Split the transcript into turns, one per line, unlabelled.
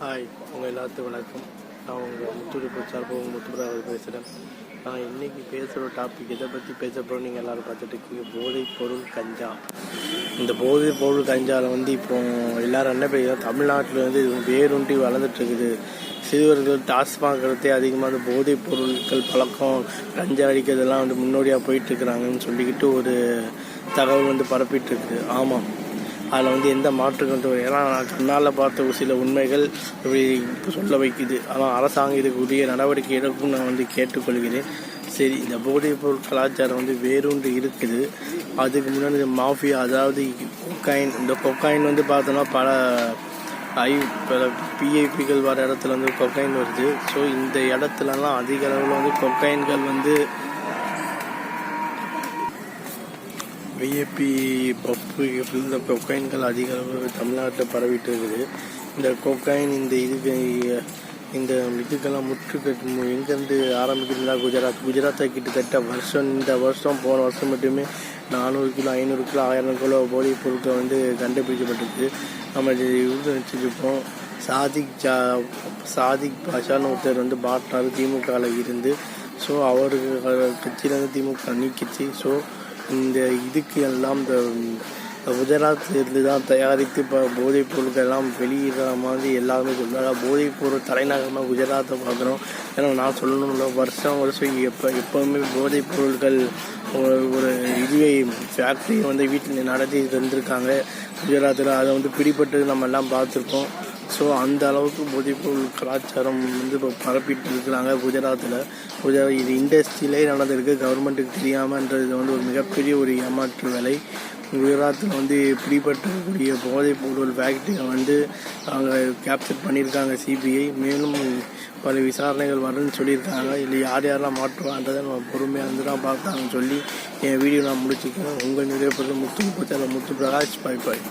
Hi உங்கள் எல்லாத்துக்கும் வணக்கம். நான் உங்கள் முத்துடுப்பு சார்பாக உங்கள் பேசுகிறேன் நான் இன்றைக்கி பேசுகிற டாபிக் இதை பற்றி பேச போகிறோம் நீங்கள் எல்லோரும் பார்த்துட்டு இருக்கீங்க. போதைப் பொருள் கஞ்சா. இந்த போதைப் பொருள் கஞ்சாவில் வந்து இப்போ எல்லோரும் என்ன பேசுகிறோம் தமிழ்நாட்டில் வந்து இது வேரூன்றி வளர்ந்துட்டுருக்குது சிறுவர்கள் டாஸ்மாகிறதே அதிகமாக அந்த போதைப் பொருட்கள் பழக்கம் கஞ்சா அடிக்கிறதெல்லாம் வந்து முன்னோடியாக போயிட்டுருக்குறாங்கன்னு சொல்லிக்கிட்டு ஒரு தகவல் வந்து பரப்பிட்டுருக்கு ஆமாம். அதில் வந்து எந்த மாற்று கருத்து ஏன்னா நான் கண்ணால் பார்த்த ஒரு சில உண்மைகள் இப்படி இப்போ சொல்ல வைக்குது. ஆனால் அரசாங்கம் இதுக்கு உரிய நடவடிக்கை எடுக்கும் நான் வந்து கேட்டுக்கொள்கிறேன். சரி இந்த போதைப் பொருள் கலாச்சாரம் வந்து வேறொன்று இருக்குது. அதுக்கு முன்னாடி இந்த மாஃபியா அதாவது கொக்காயின் இந்த கொக்காயின் வந்து பார்த்தோன்னா பல ஐ பல பிஐபிகள் வர இடத்துல வந்து கொக்கைன் வருது. ஸோ இந்த இடத்துலலாம் அதிக அளவில் வந்து கொக்கைன்கள் வந்து விஏபி பப்பு இந்த கொக்கைன்கள் அதிக அளவு தமிழ்நாட்டில் பரவிட்டு இருக்குது. இந்த கொக்கைன் இந்த இதுக்கு இந்த இதுக்கெல்லாம் முற்றுக்கட்டு எங்கேருந்து ஆரம்பிக்கிறதுனா குஜராத். குஜராத்தை கிட்டத்தட்ட வருஷம் இந்த வருஷம் போன வருஷம் மட்டுமே நானூறு கிலோ ஐநூறு கிலோ ஆயிரம் கிலோ போதைப் பொருட்கள் வந்து கண்டுபிடிக்கப்பட்டிருக்கு. நம்ம இது இது வச்சுருப்போம் சாதிக் ஜா சாதிக் பாஷான்னு ஒருத்தர் வந்து பாட்னார் திமுகவில் இருந்து ஸோ அவருக்கு கட்சியிலேருந்து திமுக நீக்கிச்சு. ஸோ இந்த இதுக்கு எல்லாம் இந்த குஜராத்லேருந்து தான் தயாரித்து இப்போ போதைப் பொருட்கள் எல்லாம் வெளியிடுற மாதிரி எல்லாருமே சொல்கிறாங்க போதைப் பொருள் தலைநகரமாக குஜராத்தை பார்க்குறோம். ஏன்னா நான் சொல்லணும்ல வருஷம் வருஷம் எப்போ எப்போவுமே போதைப் பொருட்கள் ஒரு ஒரு இதுவே ஃபேக்ட்ரியை வந்து வீட்டில் நடத்தி தந்திருக்காங்க. குஜராத்தில் அதை வந்து பிடிபட்டு நம்ம எல்லாம் பார்த்துருக்கோம். ஸோ அந்த அளவுக்கு போதைப்பொருள் கலாச்சாரம் வந்து இப்போ பரப்பிட்டு இருக்கிறாங்க குஜராத்தில். குஜராத் இது இண்டஸ்ட்ரியிலே நடந்திருக்கு. கவர்மெண்ட்டுக்கு தெரியாமன்றது வந்து ஒரு மிகப்பெரிய ஒரு ஏமாற்று வேலை. குஜராத்தில் வந்து பிடிபட்டக்கூடிய போதைப் பொருள் ஃபேக்ட்ரியை வந்து அவங்க கேப்சர் பண்ணியிருக்காங்க சிபிஐ மேலும் பல விசாரணைகள் வரும்னு சொல்லியிருக்காங்க. இல்லை யார் யாரெல்லாம் மாற்றுவான்றதை நம்ம பொறுமையாக இருந்து தான் பார்த்தாங்கன்னு சொல்லி என் வீடியோ நான் முடிச்சுக்கிறேன். உங்கள் நிறைய பேர் முத்து முத்து முத்து பிரகாஷ் பாய் பாய்.